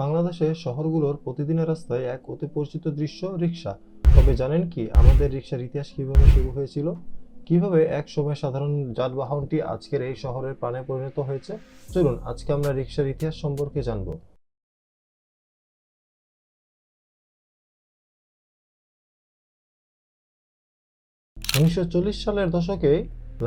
বাংলাদেশে শহরগুলোর প্রতিদিনের রাস্তায় এক অতি পরিচিত দৃশ্য রিক্সা তবে জানেন কি, আমাদের রিক্সার ইতিহাস কীভাবে শুরু হয়েছিল? কীভাবে এক সময় সাধারণ যানবাহনটি আজকের এই শহরের প্রাণে পরিণত হয়েছে? চলুন, আজকে আমরা রিক্সার ইতিহাস সম্পর্কে জানব। উনিশশো সালের দশকে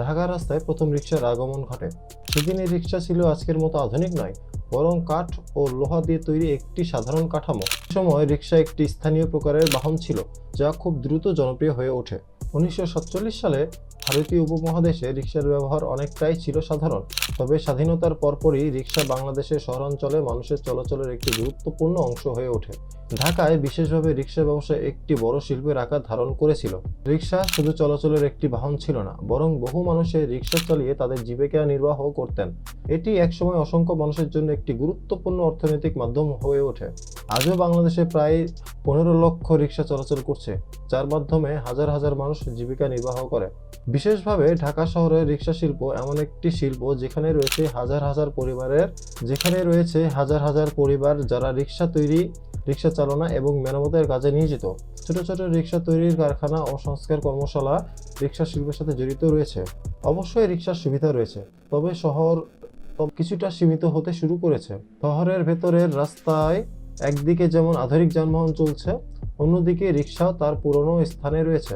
ঢাকা রাস্তায় প্রথম রিক্সার আগমন ঘটে। সেদিন এই রিক্সা ছিল আজকের মতো আধুনিক নয় বরং কাঠ ও লোহা দিয়ে তৈরি একটি সাধারণ কাঠামো। সময় রিক্সা একটি স্থানীয় প্রকারের বাহন ছিল, যা খুব দ্রুত জনপ্রিয় হয়ে ওঠে। উনিশশো সাতচল্লিশ সালে ভারতীয় উপমহাদেশে রিক্সার ব্যবহার অনেকটাই ছিল সাধারণ, তবে স্বাধীনতার পরপরই রিক্সা বাংলাদেশের শহরাঞ্চলে মানুষের চলাচলের একটি গুরুত্বপূর্ণ অংশ হয়ে ওঠে। ঢাকায় বিশেষভাবে রিক্সা ব্যবসা একটি বড় শিল্পের আকার ধারণ করেছিল। রিক্সা শুধু চলাচলের একটি বাহন ছিল না, বরং বহু মানুষের রিক্সা চালিয়ে তাদের জীবিকা নির্বাহ করতেন। এটি একসময় অসংখ্য মানুষের জন্য একটি গুরুত্বপূর্ণ অর্থনৈতিক মাধ্যম হয়ে ওঠে। আজও বাংলাদেশে প্রায় পনেরো লক্ষ রিক্সা চলাচল করছে, যার মাধ্যমে হাজার হাজার মানুষ জীবিকা নির্বাহ করে। বিশেষভাবে ঢাকা শহরের রিক্সা শিল্প এমন একটি শিল্প যেখানে রয়েছে হাজার হাজার পরিবারের, যেখানে রয়েছে হাজার হাজার পরিবার যারা রিক্সা তৈরি রিক্সা চালনা এবং মেরামতের কাজে নিয়োজিত। ছোট ছোট রিক্সা তৈরির কারখানা ও সংস্কার কর্মশালা রিক্সা শিল্পের সাথে জড়িত রয়েছে। অবশ্যই রিক্সার সুবিধা রয়েছে, তবে শহর কিছুটা সীমিত হতে শুরু করেছে। শহরের ভেতরের রাস্তায় একদিকে যেমন আধুনিক যানবাহন চলছে, অন্যদিকে রিক্সা তার পুরনো স্থানে রয়েছে।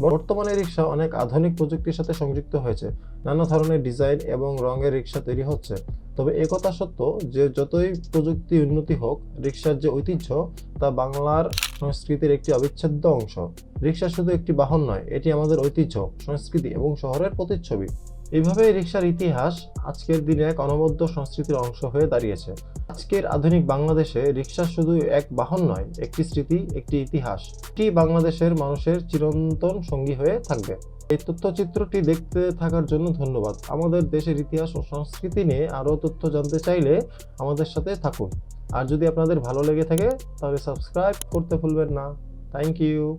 বর্তমানে রিক্সা অনেক আধুনিক প্রযুক্তির সাথে সংযুক্ত হয়েছে। নানা ধরনের ডিজাইন এবং রঙের রিক্সা তৈরি হচ্ছে। তবে একথা সত্য যে, যতই প্রযুক্তি উন্নতি হোক রিক্সার যে ঐতিহ্য, তা বাংলার সংস্কৃতির একটি অবিচ্ছেদ্য অংশ। রিক্সা শুধু একটি বাহন নয়, এটি আমাদের ঐতিহ্য, সংস্কৃতি এবং শহরের প্রতিচ্ছবি। এইভাবে রিক্সার ইতিহাস আজকের দিনে এক অনবদ্য সংস্কৃতির অংশ হয়ে দাঁড়িয়েছে। আজকের আধুনিক বাংলাদেশে রিক্সা শুধু এক বাহন নয়, একটি স্মৃতি, একটি ইতিহাস। এটি বাংলাদেশের মানুষের চিরন্তন সঙ্গী হয়ে থাকবে। এই তথ্যচিত্রটি দেখতে থাকার জন্য ধন্যবাদ। আমাদের দেশের ইতিহাস ও সংস্কৃতি নিয়ে আরও তথ্য জানতে চাইলে আমাদের সাথে থাকুন। আর যদি আপনাদের ভালো লেগে থাকে, তাহলে সাবস্ক্রাইব করতে ভুলবেন না। Thank you.